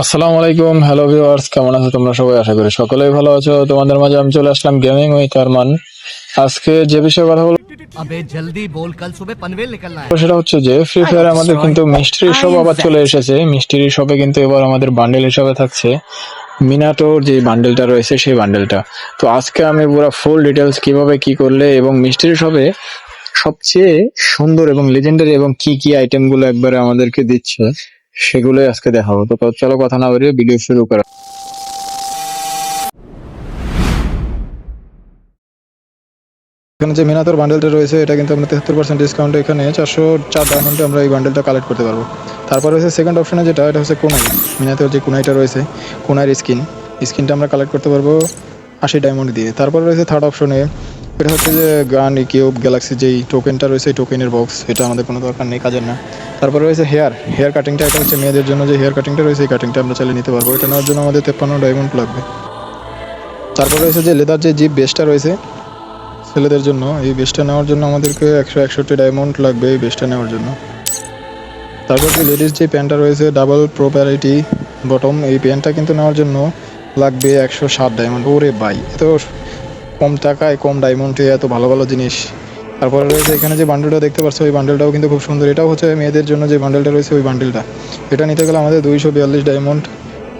আসসালামু আলাইকুম hello viewers কেমন আছো তোমরা সবাই? আশা করি সকলেই ভালো আছো। তোমাদের মাঝে আমি চলে আসলাম গেমিং উইথ আরমান আজকে যে বিষয়ে কথা বলব আবে জলদি বল কাল সুবে পনভেল নিকলনা হ্যায় সেটা হচ্ছে যে ফ্রি ফায়ার আমাদের কিন্তু মিস্ট্রি শপ আবার চলে এসেছে। মিস্ট্রি শপে কিন্তু এবার আমাদের বান্ডেল হিসাবে থাকছে। মিনাটোর যে বান্ডেলটা রয়েছে সেই বান্ডেলটা তো আজকে আমি পুরো ফুল ডিটেলস কীভাবে কি করলে এবং মিষ্টির শপে সবচেয়ে সুন্দর এবং লেজেন্ডারি এবং কি কি আইটেমগুলো একবারে আমাদেরকে দিচ্ছে সেগুলোই আজকে দেখাবো তো চলো কথা না বেরিয়ে ভিডিও শুরু করা এখানে যে মিনাতর বান্ডেলটা রয়েছে, এটা কিন্তু আমরা তেহাত্তর পার্সেন্ট ডিসকাউন্ট এখানে চারশো চার ডায়মন্ডে আমরা এই বান্ডেলটা কালেক্ট করতে পারব। তারপর রয়েছে সেকেন্ড অপশনে যেটা, এটা হচ্ছে কোনাই মিনাতর যে কোনাইটা রয়েছে কোনাইয়ের স্কিন স্কিনটা আমরা কালেক্ট করতে পারব আশি ডায়মন্ড দিয়ে। তারপর রয়েছে থার্ড অপশনে এটা হচ্ছে যে গান কিউব গ্যালাক্সি যেই টোকেনটা রয়েছে টোকেনের বক্স এটা আমাদের কোনো দরকার নেই, কাজের না। তারপর রয়েছে হেয়ার। হেয়ার কাটিংটা এটা হচ্ছে মেয়েদের জন্য যে হেয়ার কাটিংটা রয়েছে, এই কাটিংটা আমরা চালিয়ে নিতে পারব। এটা নেওয়ার জন্য আমাদের তেপ্পান্ন ডায়মন্ড লাগবে। তারপরে রয়েছে যে লেদার যে জিপ বেসটা রয়েছে, ছেলেদের জন্য, এই বেসটা নেওয়ার জন্য আমাদেরকে একশো একষট্টি ডায়মন্ড লাগবে এই বেসটা নেওয়ার জন্য। তারপর যে লেডিস যে প্যান্টটা রয়েছে ডাবল প্রোপ্যারিটি বটম এই প্যান্টটা কিন্তু নেওয়ার জন্য লাগবে একশো ষাট ডায়মন্ড ওরে বাই এত কম টাকায় কম ডায়মন্ডে এত ভালো ভালো জিনিস। তারপরে রয়েছে এখানে যে বান্ডেলটা দেখতে পাচ্ছ, ওই বান্ডেলটাও কিন্তু খুব সুন্দর। এটাও হচ্ছে মেয়েদের জন্য যে বান্ডেলটা রয়েছে, ওই বান্ডেলটা এটা নিতে গেলে আমাদের দুইশো বিয়াল্লিশ ডায়মন্ড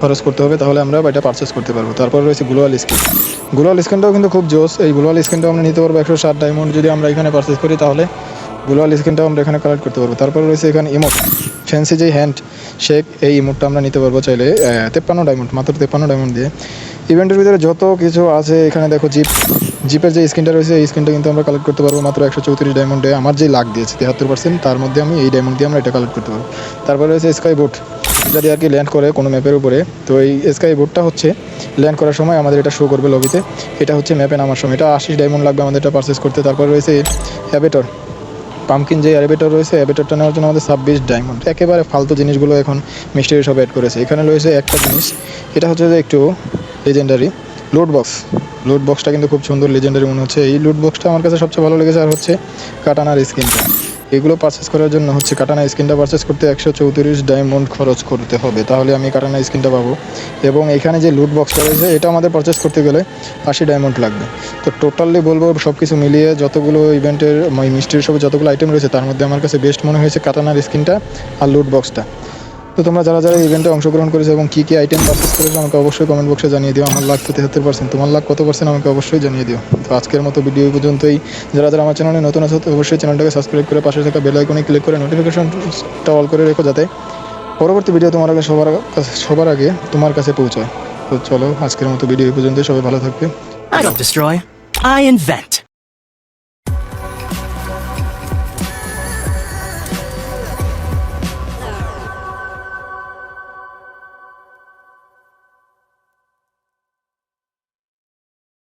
খরচ করতে হবে, তাহলে আমরা এটা পারচেস করতে পারব। তারপর রয়েছে গ্লোয়াল স্কিন গ্লোয়াল স্কিনটাও কিন্তু খুব জোস। এই গ্লোয়াল স্কিনটাও আমরা নিতে পারব একশো ষাট ডায়মন্ড যদি আমরা এখানে পারচেস করি, তাহলে গ্লোয়াল স্কিনটাও আমরা এখানে কালেক্ট করতে পারব। তারপর রয়েছে এখানে ইমোট ফ্যান্সি যে হ্যান্ড শেক এই ইমোটটা আমরা নিতে পারব চাইলে তেপ্পান্ন ডায়মন্ড মাত্র তেপ্পান্ন ডায়মন্ড দিয়ে। ইভেন্টের ভিতরে যত কিছু আছে, এখানে দেখো জিপ জিপের যে স্ক্রিনটা রয়েছে, এই স্ক্রিনটা কিন্তু আমরা কালেক্ট করতে পারব মাত্র একশো চৌত্রিশ ডায়মন্ডে আমার যে লাগ দিয়েছে তিয়াত্তর পার্সেন্ট তার মধ্যে আমি এই ডায়মন্ড দিয়ে আমরা এটা কালেক্ট করতে পারব। তারপরে রয়েছে স্কাই বোট যদি আর কি ল্যান্ড করে কোনো ম্যাপের উপরে। তো এই স্কাই বোটটা হচ্ছে ল্যান্ড করার সময় আমাদের এটা শো করবে লবিতে এটা হচ্ছে ম্যাপে নামার সময়। এটা আশিস ডায়মন্ড লাগবে আমাদের এটা পারচেস করতে। তারপর রয়েছে অ্যাবেটর পামকিন যে অ্যাবেটর রয়েছে অ্যাবেটরটা নেওয়ার জন্য আমাদের ছাব্বিশ ডায়মন্ড একেবারে ফালতু জিনিসগুলো এখন মিস্ট্রি সব অ্যাড করেছে। এখানে রয়েছে একটা জিনিস, এটা হচ্ছে যে একটু লেজেন্ডারি লোড বক্স লুট বক্সটা কিন্তু খুব সুন্দর লেজেন্ডারি মনে হচ্ছে। এই লুট বক্সটা আমার কাছে সবচেয়ে ভালো লেগেছে আর হচ্ছে কাটানার স্কিনটা এগুলো পারচেস করার জন্য হচ্ছে কাটানা স্কিনটা পারচেস করতে একশো চৌত্রিশ ডায়মন্ড খরচ করতে হবে। তাহলে আমি কাটানা স্কিনটা পাবো। এবং এখানে যে লুট বক্সটা রয়েছে, এটা আমাদের পারচেস করতে গেলে আশি ডায়মন্ড লাগবে। তো টোটালি বলব সব কিছু মিলিয়ে যতগুলো ইভেন্টের মিষ্টির সব যতগুলো আইটেম রয়েছে, তার মধ্যে আমার কাছে বেস্ট মনে হয়েছে কাটানার স্কিনটা আর লুট বক্সটা তো তোমরা যারা যারা ইভেন্টে অংশগ্রহণ করেছ এবং কী কী আইটেম পারচেস করেছ আমাকে অবশ্যই কমেন্ট বক্সে জানিয়ে দিও। আমার লাখ তেহাত্তর পার্সেন্ট তোমার লাখ কত পার্সেন্ট আমাকে অবশ্যই জানিয়ে দিও। তো আজকের মতো ভিডিও পর্যন্তই। যারা যারা আমার চ্যানেলে নতুন আছো অবশ্যই চ্যানেলটাকে সাবস্ক্রাইব করে পাশে থাকা বেল আইকনে ক্লিক করে নোটিফিকেশনটা অল করে রেখো যাতে পরবর্তী ভিডিও তোমার আগে সবার সবার আগে তোমার কাছে পৌঁছায়। তো চলো আজকের মতো ভিডিও পর্যন্তই। সবাই ভালো থাকবে। I don't destroy, I invent.